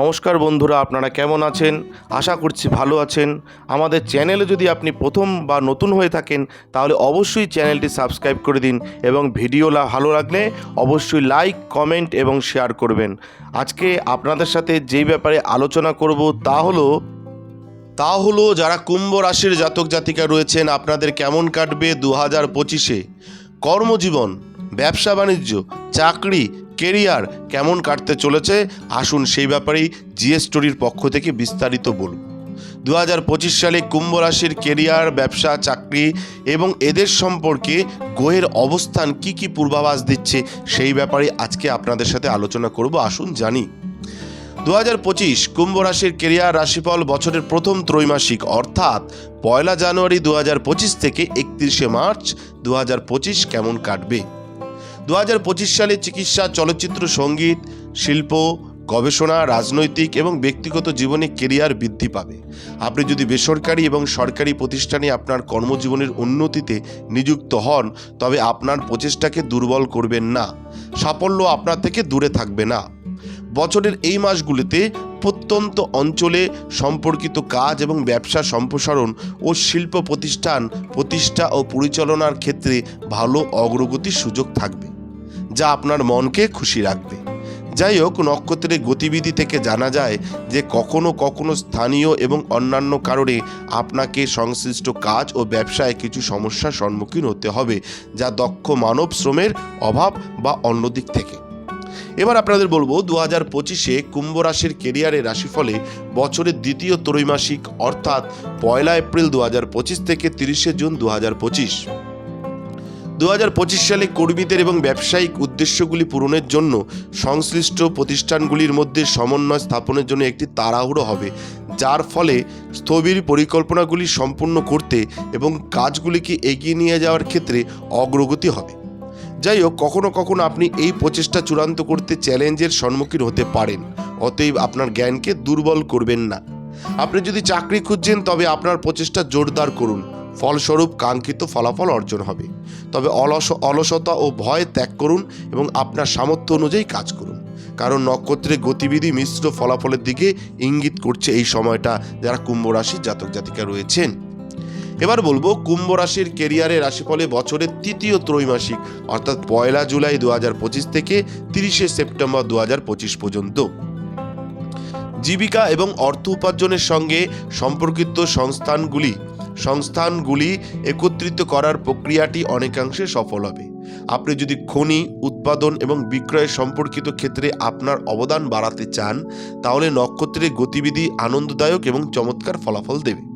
নমস্কার বন্ধুরা, আপনারা কেমন আছেন? আশা করছি ভালো আছেন। আমাদের চ্যানেলে যদি আপনি প্রথম বা নতুন হয়ে থাকেন, তাহলে অবশ্যই চ্যানেলটি সাবস্ক্রাইব করে দিন এবং ভিডিও ভালো লাগলে অবশ্যই লাইক, কমেন্ট এবং শেয়ার করবেন। আজকে আপনাদের সাথে যেই ব্যাপারে আলোচনা করব তা হলো তা হলো যারা কুম্ভ রাশির জাতক জাতিকা রয়েছেন, আপনাদের কেমন কাটবে দু হাজার পঁচিশে? কর্মজীবন, ব্যবসা বাণিজ্য, চাকরি কেরিয়ার কেমন কাটতে চলেছে, আসুন সেই ব্যাপারেই জিএস স্টোরির পক্ষ থেকে বিস্তারিত বলব। দু হাজার পঁচিশ সালে কুম্ভ রাশির কেরিয়ার, ব্যবসা, চাকরি এবং এদের সম্পর্কে গ্রহের অবস্থান কি কি পূর্বাভাস দিচ্ছে সেই ব্যাপারে আজকে আপনাদের সাথে আলোচনা করব, আসুন জানি। দু হাজার পঁচিশ কুম্ভ রাশির কেরিয়ার রাশিফল বছরের প্রথম ত্রৈমাসিক, অর্থাৎ পয়লা জানুয়ারি দু হাজার পঁচিশ থেকে একত্রিশে মার্চ দু হাজার পঁচিশ কেমন কাটবে? দু হাজার পঁচিশ সালে চিকিৎসা, চলচ্চিত্র, সংগীত, শিল্প, গবেষণা, রাজনৈতিক এবং ব্যক্তিগত জীবনে কেরিয়ার বৃদ্ধি পাবে। আপনি যদি বেসরকারি এবং সরকারি প্রতিষ্ঠানে আপনার কর্মজীবনের উন্নতিতে নিযুক্ত হন, তবে আপনার প্রচেষ্টাকে দুর্বল করবেন না। সাফল্য আপনার থেকে দূরে থাকবে না। বছরের এই মাসগুলিতে প্রত্যন্ত অঞ্চলে সম্পর্কিত কাজ এবং ব্যবসা সম্প্রসারণ ও শিল্প প্রতিষ্ঠান প্রতিষ্ঠা ও পরিচালনার ক্ষেত্রে ভালো অগ্রগতির সুযোগ থাকবে। যা আপনার মনকে খুশি রাখবে। যাই হোক, নক্ষত্রের গতিবিধি থেকে জানা যায় যে কখনো কখনো স্থানীয় এবং অন্যান্য কারণে আপনাকে সংশ্লিষ্ট কাজ ও ব্যবসায় কিছু সমস্যার সম্মুখীন হতে হবে, যা দক্ষ মানব শ্রমের অভাব বা অন্যদিক থেকে। এবার আপনাদের বলব দু হাজার পঁচিশে কুম্ভ রাশির কেরিয়ারের রাশিফলে বছরের দ্বিতীয় ত্রৈমাসিক, অর্থাৎ পয়লা এপ্রিল দু হাজার পঁচিশ থেকে তিরিশে জুন দু হাজার পঁচিশ। দু হাজার পঁচিশ সালে কর্মীদের এবং ব্যবসায়িক উদ্দেশ্যগুলি পূরণের জন্য সংশ্লিষ্ট প্রতিষ্ঠানগুলির মধ্যে সমন্বয় স্থাপনের জন্য একটি তাড়াহুড়ো হবে, যার ফলে স্থবির পরিকল্পনাগুলি সম্পূর্ণ করতে এবং কাজগুলিকে এগিয়ে নিয়ে যাওয়ার ক্ষেত্রে অগ্রগতি হবে। যাই হোক, কখনো কখনো আপনি এই প্রচেষ্টা চূড়ান্ত করতে চ্যালেঞ্জের সম্মুখীন হতে পারেন, অতএব আপনার জ্ঞানকে দুর্বল করবেন না। আপনি যদি চাকরি খুঁজছেন, তবে আপনার প্রচেষ্টা জোরদার করুন। ফলস্বরূপ কাঙ্ক্ষিত ফলাফল অর্জন হবে। তবে অলস, অলসতা ও ভয় ত্যাগ করুন এবং আপনার সামর্থ্য অনুযায়ী কাজ করুন। কারণ নক্ষত্রের গতিবিধি মিশ্র ফলাফলের দিকে ইঙ্গিত করছে এই সময়টা যারা কুম্ভ রাশির জাতক জাতিকা রয়েছেন। এবার বলব, কুম্ভ রাশির কেরিয়ারে রাশিফলে বছরের তৃতীয় ত্রৈমাসিক, অর্থাৎ পয়লা জুলাই দু পঁচিশ থেকে তিরিশে সেপ্টেম্বর দু পঁচিশ পর্যন্ত। জীবিকা এবং অর্থ উপার্জনের সঙ্গে সম্পর্কিত সংস্থানগুলি সংস্থানগুলি একত্রিত করার প্রক্রিয়াটি অনেকাংশে সফল হবে। আপনি যদি খনি, উৎপাদন এবং বিক্রয় সম্পর্কিত ক্ষেত্রে আপনার অবদান বাড়াতে চান, তাহলে নক্ষত্রের গতিবিধি আনন্দদায়ক এবং চমৎকার ফলাফল দেবে।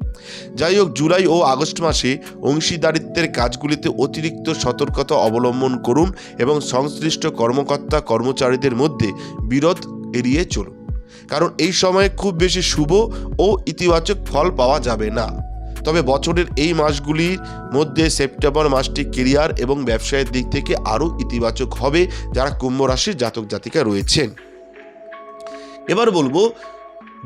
যাই হোক, জুলাই ও আগস্ট মাসে অংশীদারিত্বের কাজগুলিতে অতিরিক্ত সতর্কতা অবলম্বন করুন এবং সংশ্লিষ্ট কর্মকর্তা, কর্মচারীদের মধ্যে বিরোধ এড়িয়ে চলুন। কারণ এই সময়ে খুব বেশি শুভ ও ইতিবাচক ফল পাওয়া যাবে না। তবে বছরের এই মাসগুলির মধ্যে সেপ্টেম্বর মাসটি কেরিয়ার এবং ব্যবসায়ের দিক থেকে আরও ইতিবাচক হবে যারা কুম্ভ রাশির জাতক জাতিকা রয়েছেন। এবার বলব,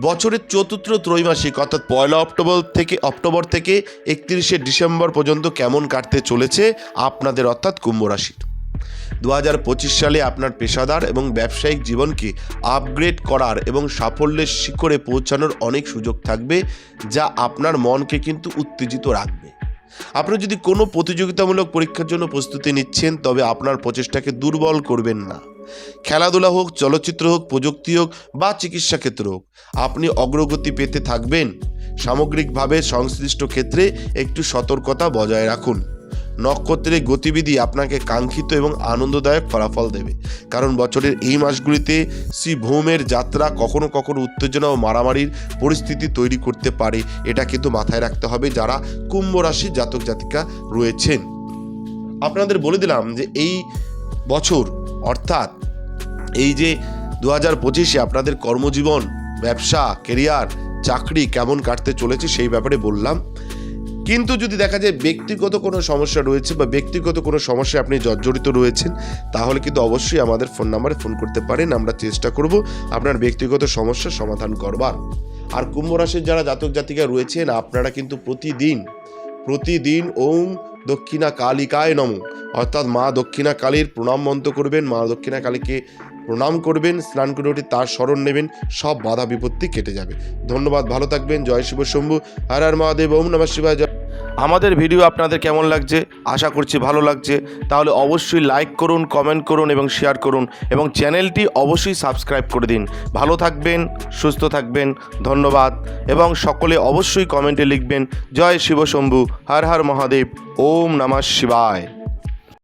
বছরের চতুর্থ ত্রৈমাসিক অর্থাৎ পয়লা অক্টোবর থেকে অক্টোবর থেকে একত্রিশে ডিসেম্বর পর্যন্ত কেমন কাটতে চলেছে আপনাদের অর্থাৎ কুম্ভ রাশির? দু হাজার পঁচিশ সালে আপনার পেশাদার এবং ব্যবসায়িক জীবনকে আপগ্রেড করার এবং সাফল্যের শিখরে পৌঁছানোর অনেক সুযোগ থাকবে যা আপনার মনকে কিন্তু উত্তেজিত রাখবে। আপনি যদি কোনো প্রতিযোগিতামূলক পরীক্ষার জন্য প্রস্তুতি নিচ্ছেন, তবে আপনার প্রচেষ্টাকে দুর্বল করবেন না। খেলাধুলা হোক, চলচ্চিত্র হোক, প্রযুক্তি হোক বা চিকিৎসা ক্ষেত্র হোক, আপনি অগ্রগতি পেতে থাকবেন। সামগ্রিকভাবে সংশ্লিষ্ট ক্ষেত্রে একটু সতর্কতা বজায় রাখুন। নক্ষত্রের গতিবিধি আপনাকে কাঙ্ক্ষিত এবং আনন্দদায়ক ফলাফল দেবে। কারণ বছরের এই মাসগুলিতে শ্রী ভৌমের যাত্রা কখনো কখনো উত্তেজনা ও মারামারির পরিস্থিতি তৈরি করতে পারে। এটা কিন্তু মাথায় রাখতে হবে যারা কুম্ভ রাশির জাতক জাতিকা রয়েছেন। আপনাদের বলে দিলাম যে এই বছর, অর্থাৎ এই যে দু হাজার পঁচিশে আপনাদের কর্মজীবন, ব্যবসা কেরিয়ার চাকরি কেমন কাটতে চলেছে সেই ব্যাপারে বললাম। কিন্তু যদি দেখা যায় ব্যক্তিগত কোনো সমস্যা রয়েছে বা ব্যক্তিগত কোনো সমস্যায় আপনি জর্জরিত রয়েছেন, তাহলে কিন্তু অবশ্যই আমাদের ফোন নাম্বারে ফোন করতে পারেন, আমরা চেষ্টা করব আপনার ব্যক্তিগত সমস্যার সমাধান করবার। আর কুম্ভ রাশির যারা জাতক জাতিকা রয়েছেন, আপনারা কিন্তু প্রতিদিন প্রতিদিন ওম দক্ষিণা কালিকায় নম। অর্থাৎ মা দক্ষিণা কালীর প্রণাম মন্ত্র করবেন, মা দক্ষিণা কালীকে প্রণাম করবেন, স্নান করে উঠে তার স্মরণ নেবেন, সব বাধা বিপত্তি কেটে যাবে। ধন্যবাদ, ভালো থাকবেন, জয় শিব শম্ভু, হর হর মহাদেব, ওম নমঃ শিবায়, জয়। আমাদের ভিডিও আপনাদের কেমন লাগছে? আশা করছি ভালো লাগছে। তাহলে অবশ্যই লাইক করুন কমেন্ট করুন এবং শেয়ার করুন এবং চ্যানেলটি অবশ্যই সাবস্ক্রাইব করে দিন। ভালো থাকবেন, সুস্থ থাকবেন, ধন্যবাদ এবং সকলে অবশ্যই কমেন্টে লিখবেন, জয় শিবশম্ভু হর হর মহাদেব, ওম নমঃ শিবায়।